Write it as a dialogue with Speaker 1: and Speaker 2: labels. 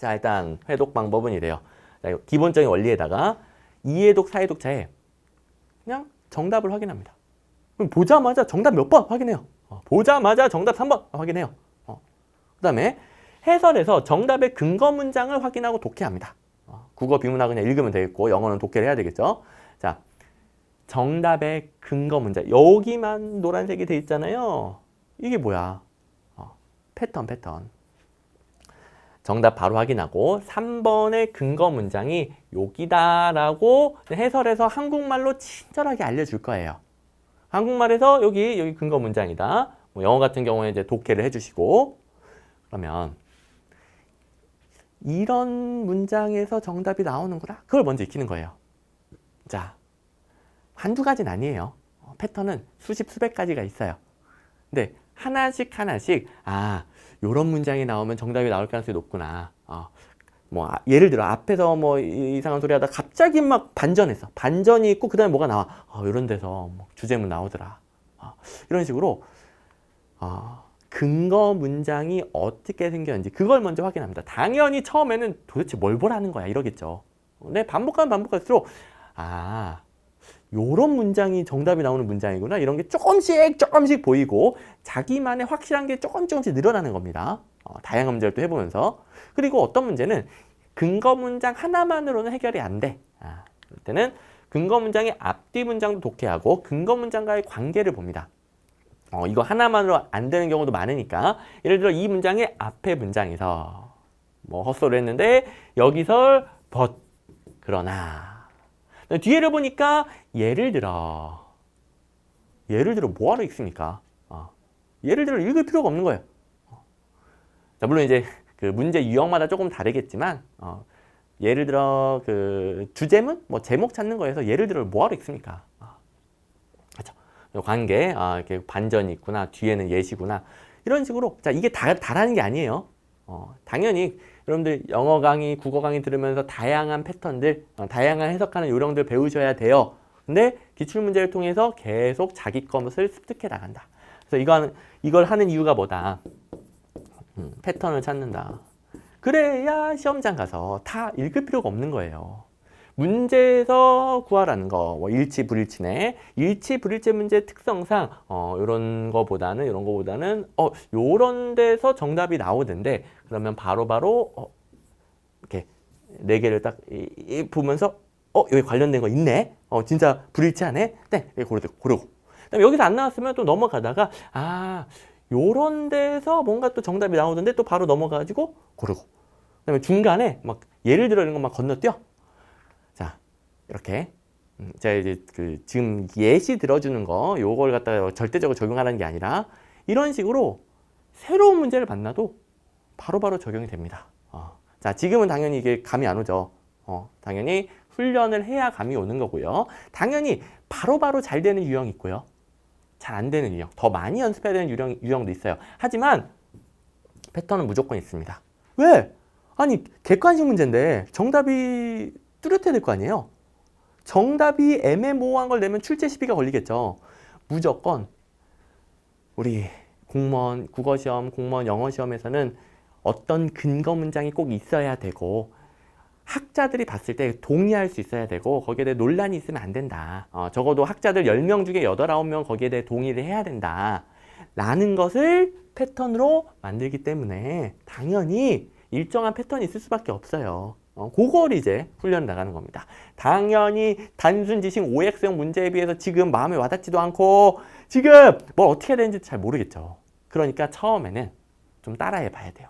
Speaker 1: 자, 일단 해독 방법은 이래요. 자, 기본적인 원리에다가 이해독, 사해독 차에 그냥 정답을 확인합니다. 그럼 보자마자 정답 몇 번 확인해요. 어, 보자마자 정답 3번 확인해요. 어. 그 다음에 해설에서 정답의 근거 문장을 확인하고 독해합니다. 어, 국어 비문학 그냥 읽으면 되겠고 영어는 독해를 해야 되겠죠. 자, 정답의 근거 문장 여기만 노란색이 돼 있잖아요. 이게 뭐야? 어, 패턴 패턴. 정답 바로 확인하고 3번의 근거 문장이 여기다라고 해설에서 한국말로 친절하게 알려줄 거예요. 한국말에서 여기 여기 근거 문장이다. 뭐 영어 같은 경우에 이제 독해를 해주시고 그러면 이런 문장에서 정답이 나오는구나. 그걸 먼저 익히는 거예요. 자, 한두 가지는 아니에요. 어, 패턴은 수십 수백 가지가 있어요. 근데 하나씩 하나씩 아 요런 문장이 나오면 정답이 나올 가능성이 높구나. 어, 뭐 아, 예를 들어 앞에서 뭐 이- 이상한 소리 하다 갑자기 막 반전했어. 반전이 있고 그다음에 뭐가 나와. 어, 이런 데서 뭐 주제문 나오더라. 어, 이런 식으로 어, 근거 문장이 어떻게 생겼는지 그걸 먼저 확인합니다. 당연히 처음에는 도대체 뭘 보라는 거야 이러겠죠. 근데 반복하면 반복할수록 아 요런 문장이 정답이 나오는 문장이구나 이런 게 조금씩 조금씩 보이고 자기만의 확실한 게 조금 조금씩 늘어나는 겁니다. 어, 다양한 문제를 또 해보면서 그리고 어떤 문제는 근거 문장 하나만으로는 해결이 안 돼. 아, 그럴 때는 근거 문장의 앞뒤 문장도 독해하고 근거 문장과의 관계를 봅니다. 어, 이거 하나만으로 안 되는 경우도 많으니까 예를 들어 이 문장의 앞에 문장에서 뭐 헛소리 했는데 여기서 but 그러나 뒤에를 보니까 예를 들어 예를 들어 뭐하러 읽습니까? 어, 예를 들어 읽을 필요가 없는 거예요. 어. 자, 물론 이제 그 문제 유형마다 조금 다르겠지만 어, 예를 들어 그 주제문 뭐 제목 찾는 거에서 예를 들어 뭐하러 읽습니까? 어. 그렇죠. 요 관계 아, 이렇게 반전이 있구나 뒤에는 예시구나 이런 식으로 자 이게 다 다라는 게 아니에요. 어, 당연히 여러분들 영어 강의, 국어 강의 들으면서 다양한 패턴들, 어, 다양한 해석하는 요령들 배우셔야 돼요. 근데 기출 문제를 통해서 계속 자기 것을 습득해 나간다. 그래서 이거 이걸 하는 이유가 뭐다? 음, 패턴을 찾는다. 그래야 시험장 가서 다 읽을 필요가 없는 거예요. 문제에서 구하라는 거, 뭐 일치 불일치네. 일치 불일치 문제 특성상 어 요런 거보다는 이런 거보다는 어 요런 데서 정답이 나오던데 그러면 바로 바로 어 이렇게 네 개를 딱 이, 이 보면서 어 여기 관련된 거 있네. 어 진짜 불일치하네. 네, 네 고르고 고르고. 그다음에 여기서 안 나왔으면 또 넘어가다가 아 요런 데서 뭔가 또 정답이 나오던데 또 바로 넘어가지고 고르고. 그다음에 중간에 막 예를 들어 이런 것만 건너뛰어. 자, 이렇게. 음, 제가 이제 그 지금 예시 들어주는 거, 요걸 갖다가 절대적으로 적용하라는 게 아니라 이런 식으로 새로운 문제를 만나도 바로바로 적용이 됩니다. 어. 자, 지금은 당연히 이게 감이 안 오죠. 어, 당연히 훈련을 해야 감이 오는 거고요. 당연히 바로 바로 잘 되는 유형이 있고요. 잘 안 되는 유형, 더 많이 연습해야 되는 유형, 유형도 있어요. 하지만 패턴은 무조건 있습니다. 왜? 아니, 객관식 문제인데 정답이 뚜렷해야 될 거 아니에요? 정답이 애매모호한 걸 내면 출제 시비가 걸리겠죠. 무조건 우리 공무원 국어 시험, 공무원 영어 시험에서는 어떤 근거 문장이 꼭 있어야 되고 학자들이 봤을 때 동의할 수 있어야 되고 거기에 대해 논란이 있으면 안 된다. 어, 적어도 학자들 10명 중에 8, 9명 거기에 대해 동의를 해야 된다. 라는 것을 패턴으로 만들기 때문에 당연히 일정한 패턴이 있을 수밖에 없어요. 어, 그걸 이제 훈련 나가는 겁니다. 당연히 단순 지식 OX형 문제에 비해서 지금 마음에 와닿지도 않고 지금 뭘 어떻게 해야 되는지 잘 모르겠죠. 그러니까 처음에는 좀 따라해 봐야 돼요.